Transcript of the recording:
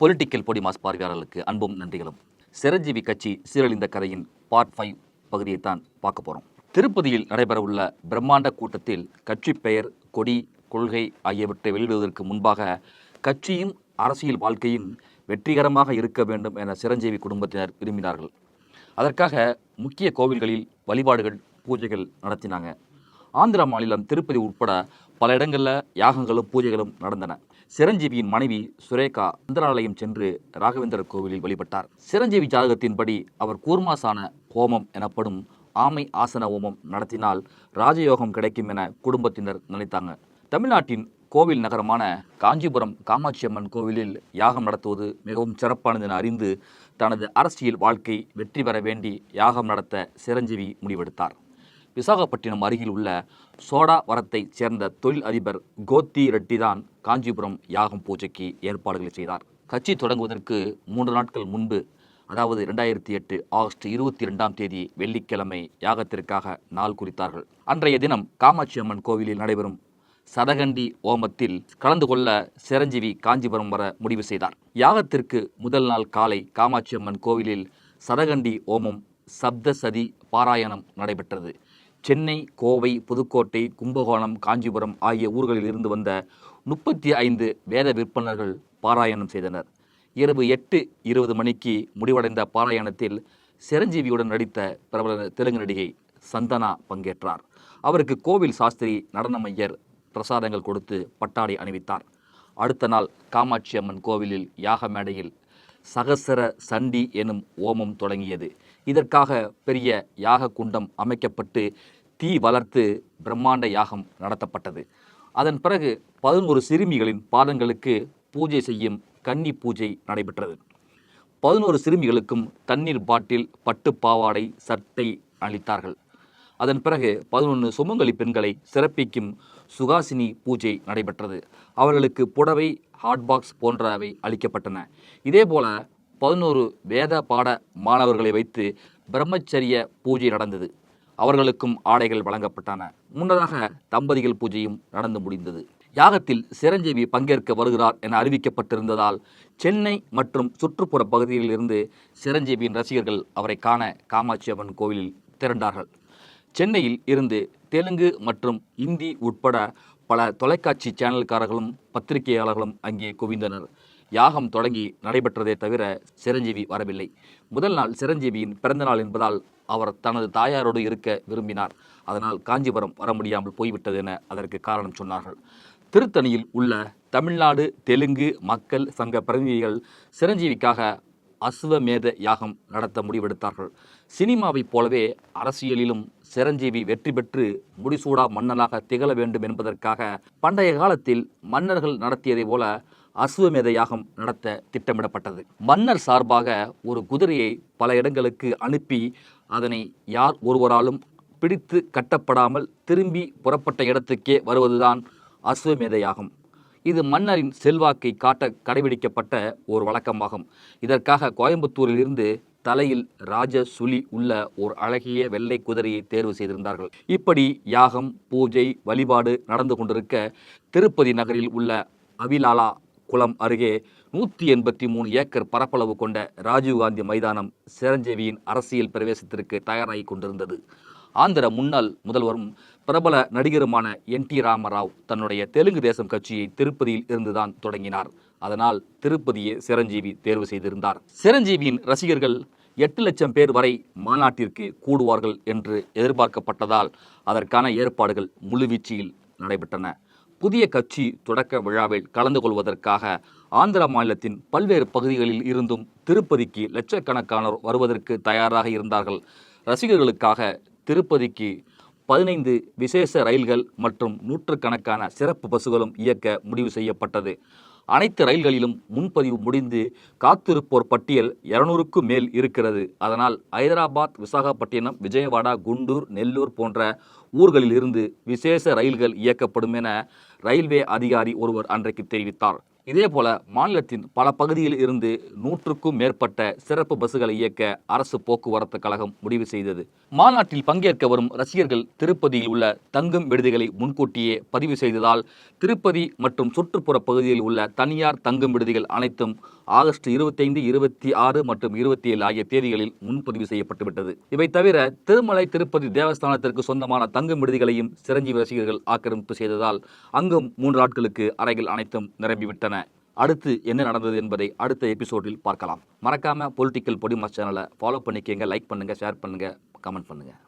Political பொடி mass பார்வையாளர்களுக்கு அன்பும் நன்றிகளும். சிரஞ்சீவி கட்சி சீரழிந்த கதையின் பார்ட் ஃபைவ் பகுதியை தான் பார்க்க போகிறோம் திருப்பதியில் நடைபெறவுள்ள பிரம்மாண்ட கூட்டத்தில் கட்சி பெயர் கொடி கொள்கை ஆகியவற்றை வெளியிடுவதற்கு முன்பாக கட்சியும் அரசியல் வாழ்க்கையும் வெற்றிகரமாக இருக்க வேண்டும் என சிரஞ்சீவி குடும்பத்தினர் விரும்பினார்கள். அதற்காக முக்கிய கோவில்களில் வழிபாடுகள் பூஜைகள் நடத்தினாங்க. ஆந்திர மாநிலம் திருப்பதி உட்பட பல இடங்களில் யாகங்களும் பூஜைகளும் நடந்தன. சிரஞ்சீவியின் மனைவி சுரேகா மந்திராலயம் சென்று ராகவேந்தர் கோவிலில் வழிபட்டார். சிரஞ்சீவி ஜாதகத்தின்படி அவர் கூர்மாசான ஹோமம் எனப்படும் ஆமை ஆசன ஹோமம் நடத்தினால் ராஜயோகம் கிடைக்கும் என குடும்பத்தினர் நினைத்தாங்க. தமிழ்நாட்டின் கோவில் நகரமான காஞ்சிபுரம் காமாட்சி அம்மன் கோவிலில் யாகம் நடத்துவது மிகவும் சிறப்பானது என அறிந்து தனது அரசியல் வாழ்க்கை வெற்றி பெற வேண்டி யாகம் நடத்த சிரஞ்சீவி முடிவெடுத்தார். விசாகப்பட்டினம் அருகில் உள்ள சோடாவரத்தைச் சேர்ந்த தொழில் அதிபர் கோத்தி ரெட்டி தான் காஞ்சிபுரம் யாகம் பூஜைக்கு ஏற்பாடுகளை செய்தார். கட்சி தொடங்குவதற்கு மூன்று நாட்கள் முன்பு அதாவது ரெண்டாயிரத்தி எட்டு ஆகஸ்ட் இருபத்தி ரெண்டாம் தேதி வெள்ளிக்கிழமை யாகத்திற்காக நாள் குறித்தார்கள். அன்றைய தினம் காமாட்சி அம்மன் கோவிலில் நடைபெறும் சதகண்டி ஓமத்தில் கலந்து கொள்ள சிரஞ்சீவி காஞ்சிபுரம் வர முடிவு செய்தார். யாகத்திற்கு முதல் நாள் காலை காமாட்சி அம்மன் கோவிலில் சதகண்டி ஓமம் சப்தசதி பாராயணம் நடைபெற்றது. சென்னை கோவை புதுக்கோட்டை கும்பகோணம் காஞ்சிபுரம் ஆகிய ஊர்களில் இருந்து வந்த முப்பத்தி ஐந்து வேத விற்பனர்கள் பாராயணம் செய்தனர். இரவு எட்டு இருபது மணிக்கு முடிவடைந்த பாராயணத்தில் சிரஞ்சீவியுடன் நடித்த பிரபல தெலுங்கு நடிகை சந்தனா பங்கேற்றார். அவருக்கு கோவில் சாஸ்திரி நடனமையர் பிரசாதங்கள் கொடுத்து பட்டாடை அணிவித்தார். அடுத்த நாள் காமாட்சி அம்மன் கோவிலில் யாக மேடையில் சகசர சண்டி எனும் ஓமம் தொடங்கியது. இதற்காக பெரிய யாக குண்டம் அமைக்கப்பட்டு தீ வளர்த்து பிரம்மாண்ட யாகம் நடத்தப்பட்டது. அதன் பிறகு பதினோரு சிறுமிகளின் பாதங்களுக்கு பூஜை செய்யும் கன்னி பூஜை நடைபெற்றது. பதினோரு சிறுமிகளுக்கும் தண்ணீர் பாட்டில் பட்டு பாவாடை சட்டை அளித்தார்கள். அதன் பிறகு பதினொன்று சுமங்கலி பெண்களை சிறப்பிக்கும் சுகாசினி பூஜை நடைபெற்றது. அவர்களுக்கு புடவை ஹாட்பாக்ஸ் போன்றவை அளிக்கப்பட்டன. இதேபோல பதினோரு வேத பாட மாணவர்களை வைத்து பிரம்மச்சரிய பூஜை நடந்தது. அவர்களுக்கும் ஆடைகள் வழங்கப்பட்டன. முன்னதாக தம்பதிகள் பூஜையும் நடந்து முடிந்தது. யாகத்தில் சிரஞ்சீவி பங்கேற்க வருகிறார் என அறிவிக்கப்பட்டிருந்ததால் சென்னை மற்றும் சுற்றுப்புற பகுதியில் இருந்து சிரஞ்சீவியின் ரசிகர்கள் அவரை காண காமாட்சி அம்மன் கோவிலில் திரண்டார்கள். சென்னையில் இருந்து தெலுங்கு மற்றும் இந்தி உட்பட பல தொலைக்காட்சி சேனல்காரர்களும் பத்திரிகையாளர்களும் அங்கே குவிந்தனர். யாகம் தொடங்கி நடைபெற்றதே தவிர சிரஞ்சீவி வரவில்லை. முதல் நாள் சிரஞ்சீவியின் பிறந்தநாள் என்பதால் அவர் தனது தாயாரோடு இருக்க விரும்பினார். அதனால் காஞ்சிபுரம் வர முடியாமல் போய்விட்டது என அதற்கு காரணம் சொன்னார்கள். திருத்தணியில் உள்ள தமிழ்நாடு தெலுங்கு மக்கள் சங்க பிரதிநிதிகள் சிரஞ்சீவிக்காக அஸ்வமேத யாகம் நடத்த முடிவெடுத்தார்கள். சினிமாவைப் போலவே அரசியலிலும் சிரஞ்சீவி வெற்றி பெற்று முடிசூடா மன்னனாக திகழ வேண்டும் என்பதற்காக பண்டைய காலத்தில் மன்னர்கள் நடத்தியதைப் போல அசுவமேத யாகம் நடத்த திட்டமிடப்பட்டது. மன்னர் சார்பாக ஒரு குதிரையை பல இடங்களுக்கு அனுப்பி அதனை யார் ஒருவராலும் பிடித்து கட்டப்படாமல் திரும்பி புறப்பட்ட இடத்துக்கே வருவதுதான் அசுவமேத யாகம் இது மன்னரின் செல்வாக்கை காட்ட கடைபிடிக்கப்பட்ட ஒரு வழக்கமாகும். இதற்காக கோயம்புத்தூரில் இருந்து தலையில் ராஜ சுழி உள்ள ஒரு அழகிய வெள்ளை குதிரையை தேர்வு செய்திருந்தார்கள். இப்படி யாகம் பூஜை வழிபாடு நடந்து கொண்டிருக்க திருப்பதி நகரில் உள்ள அவிலாலா குளம் அருகே நூற்றி எண்பத்தி மூணு ஏக்கர் பரப்பளவு கொண்ட ராஜீவ்காந்தி மைதானம் சிரஞ்சீவியின் அரசியல் பிரவேசத்திற்கு தயாராகி கொண்டிருந்தது. ஆந்திர முன்னாள் முதல்வரும் பிரபல நடிகருமான என் டி ராமராவ் தன்னுடைய தெலுங்கு தேசம் கட்சியை திருப்பதியில் இருந்துதான் தொடங்கினார். அதனால் திருப்பதியை சிரஞ்சீவி தேர்வு செய்திருந்தார். சிரஞ்சீவியின் ரசிகர்கள் எட்டு லட்சம் பேர் வரை மாநாட்டிற்கு கூடுவார்கள் என்று எதிர்பார்க்கப்பட்டதால் அதற்கான ஏற்பாடுகள் முழுவீச்சில் நடைபெற்றன. புதிய கட்சி தொடக்க விழாவில் கலந்து கொள்வதற்காக ஆந்திர மாநிலத்தின் பல்வேறு பகுதிகளில் இருந்தும் திருப்பதிக்கு லட்சக்கணக்கானோர் வருவதற்கு தயாராக இருந்தார்கள். ரசிகர்களுக்காக திருப்பதிக்கு பதினைந்து விசேஷ ரயில்கள் மற்றும் நூற்றுக்கணக்கான சிறப்பு பஸ்ஸுகளும் இயக்க முடிவு செய்யப்பட்டது. அனைத்து ரயில்களிலும் முன்பதிவு முடிந்து காத்திருப்போர் பட்டியல் இருநூறுக்கும் மேல் இருக்கிறது. அதனால் ஐதராபாத் விசாகப்பட்டினம் விஜயவாடா குண்டூர் நெல்லூர் போன்ற ஊர்களில் இருந்து விசேஷ ரயில்கள் இயக்கப்படும் என ரயில்வே அதிகாரி ஒருவர் அன்றைக்கு தெரிவித்தார். இதேபோல மாநிலத்தின் பல பகுதியில் இருந்து நூற்றுக்கும் மேற்பட்ட சிறப்பு பஸ்களை இயக்க அரசு போக்குவரத்து கழகம் முடிவு செய்தது. மாநாட்டில் பங்கேற்க வரும் ரசிகர்கள் திருப்பதியில் உள்ள தங்கும் விடுதிகளை முன்கூட்டியே பதிவு செய்ததால் திருப்பதி மற்றும் சுற்றுப்புற பகுதியில் உள்ள தனியார் தங்கும் விடுதிகள் அனைத்தும் ஆகஸ்ட் இருபத்தைந்து இருபத்தி ஆறு மற்றும் இருபத்தி ஏழு ஆகிய தேதிகளில் முன்பதிவு செய்யப்பட்டுவிட்டது. இவை தவிர திருமலை திருப்பதி தேவஸ்தானத்திற்கு சொந்தமான தங்கும் விடுதிகளையும் சிரஞ்சீவி ரசிகர்கள் ஆக்கிரமிப்பு செய்ததால் அங்கும் மூன்று நாட்களுக்கு அறைகள் அனைத்தும் நிரம்பிவிட்டன. அடுத்து என்ன நடந்தது என்பதை அடுத்த எபிசோடில் பார்க்கலாம். மறக்காம பொலிட்டிக்கல் பொடிமாஸ் சேனலை ஃபாலோ பண்ணிக்கங்க லைக் பண்ணுங்க ஷேர் பண்ணுங்க கமெண்ட் பண்ணுங்க.